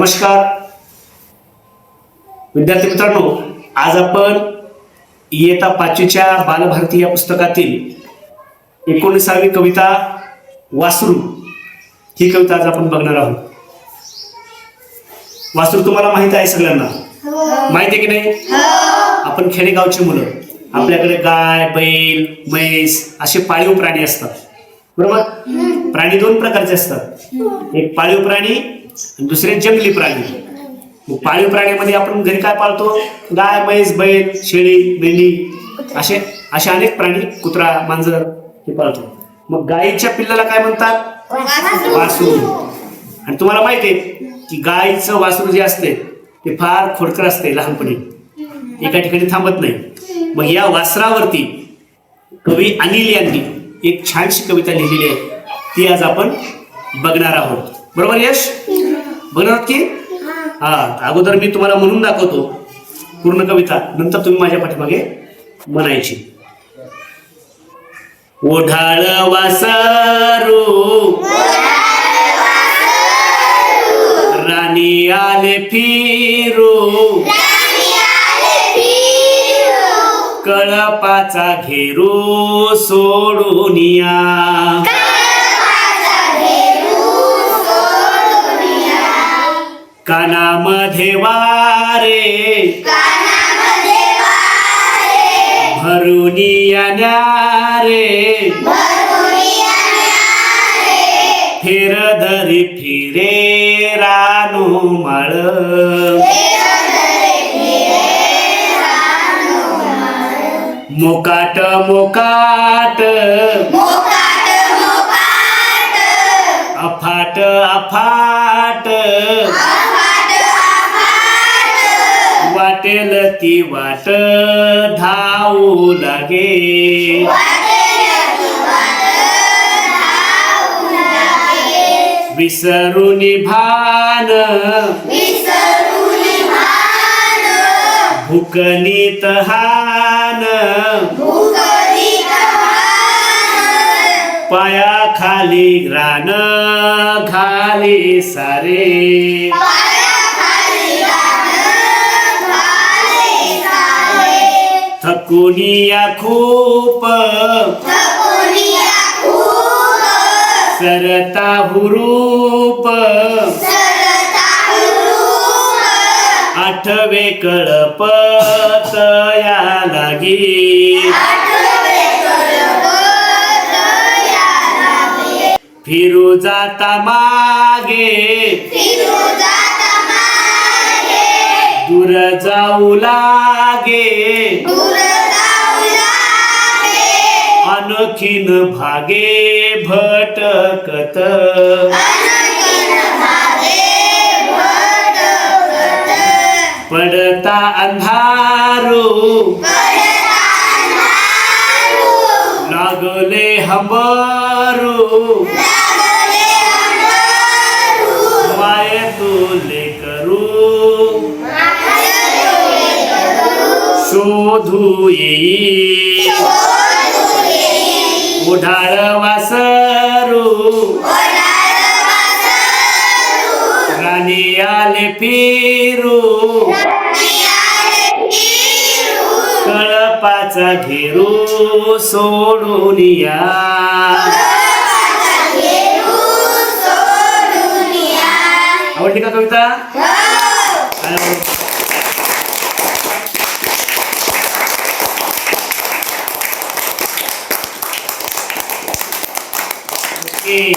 नमस्कार. विद्यार्थी मित्रांनो आज आपण इयत्ता पाचवीच्या बालभारती या पुस्तकातील एकोणीसावी कविता वासरू ही कविता आज आपण बघणार आहोत. वासरू तुम्हाला माहीत आहे सगळ्यांना? माहिती आहे की नाही? आपण खेडेगावची मुलं आपल्याकडे गाय बैल म्हैस असे पाळीव प्राणी असतात. बरोबर? प्राणी दोन प्रकारचे असतात. एक पाळीव प्राणी दुसरे जंगली प्राणी. मग पाळीव प्राण्यामध्ये आपण घरी काय पाळतो? गाय म्हैस बैल शेळी मेंढी असे असे अनेक प्राणी कुत्रा मांजर हे पाळतो. मग गायीच्या पिल्लाला काय म्हणतात? वासरू. आणि तुम्हाला माहिती आहे की गायीचं वासरू जे असते ते फार खोडकर असते लहानपणी. एका ठिकाणी थांबत नाही. मग या वासरावरती कवी अनिल यांनी एक छानशी कविता लिहिलेली आहे. ती आज आपण बघणार आहोत. बरोबर यश? आहोत की? हा. अगोदर मी तुम्हाला म्हणून दाखवतो पूर्ण कविता नंतर तुम्ही माझ्या पाठीमागे म्हणायची. ओढाळ वासरू. राणी आले फिरू. कळपाचा घेरू सोडून कानामध्ये वारे. भरून रे फिर धरी फिरे रानू माळ. मोकाट मोकाट. अफाट. अफाट. वाटेल ती वाट धावू लागे. विसरून भान भुकनीत हान. पाया खाली ग्रान घाली सारे. थकून या खूप. सरता हुरूप. आठवे कळपत या लागी. फिरू जाता मागे. दूर जाऊ लागे. अनखीन भागे भटकत. पडता अंधारू. लागले हंबरू. शोधू येई उढाळ वासरू। राणी आले फिरू। कळपाचा घेरू सोडून या। आवडली का कविता? イ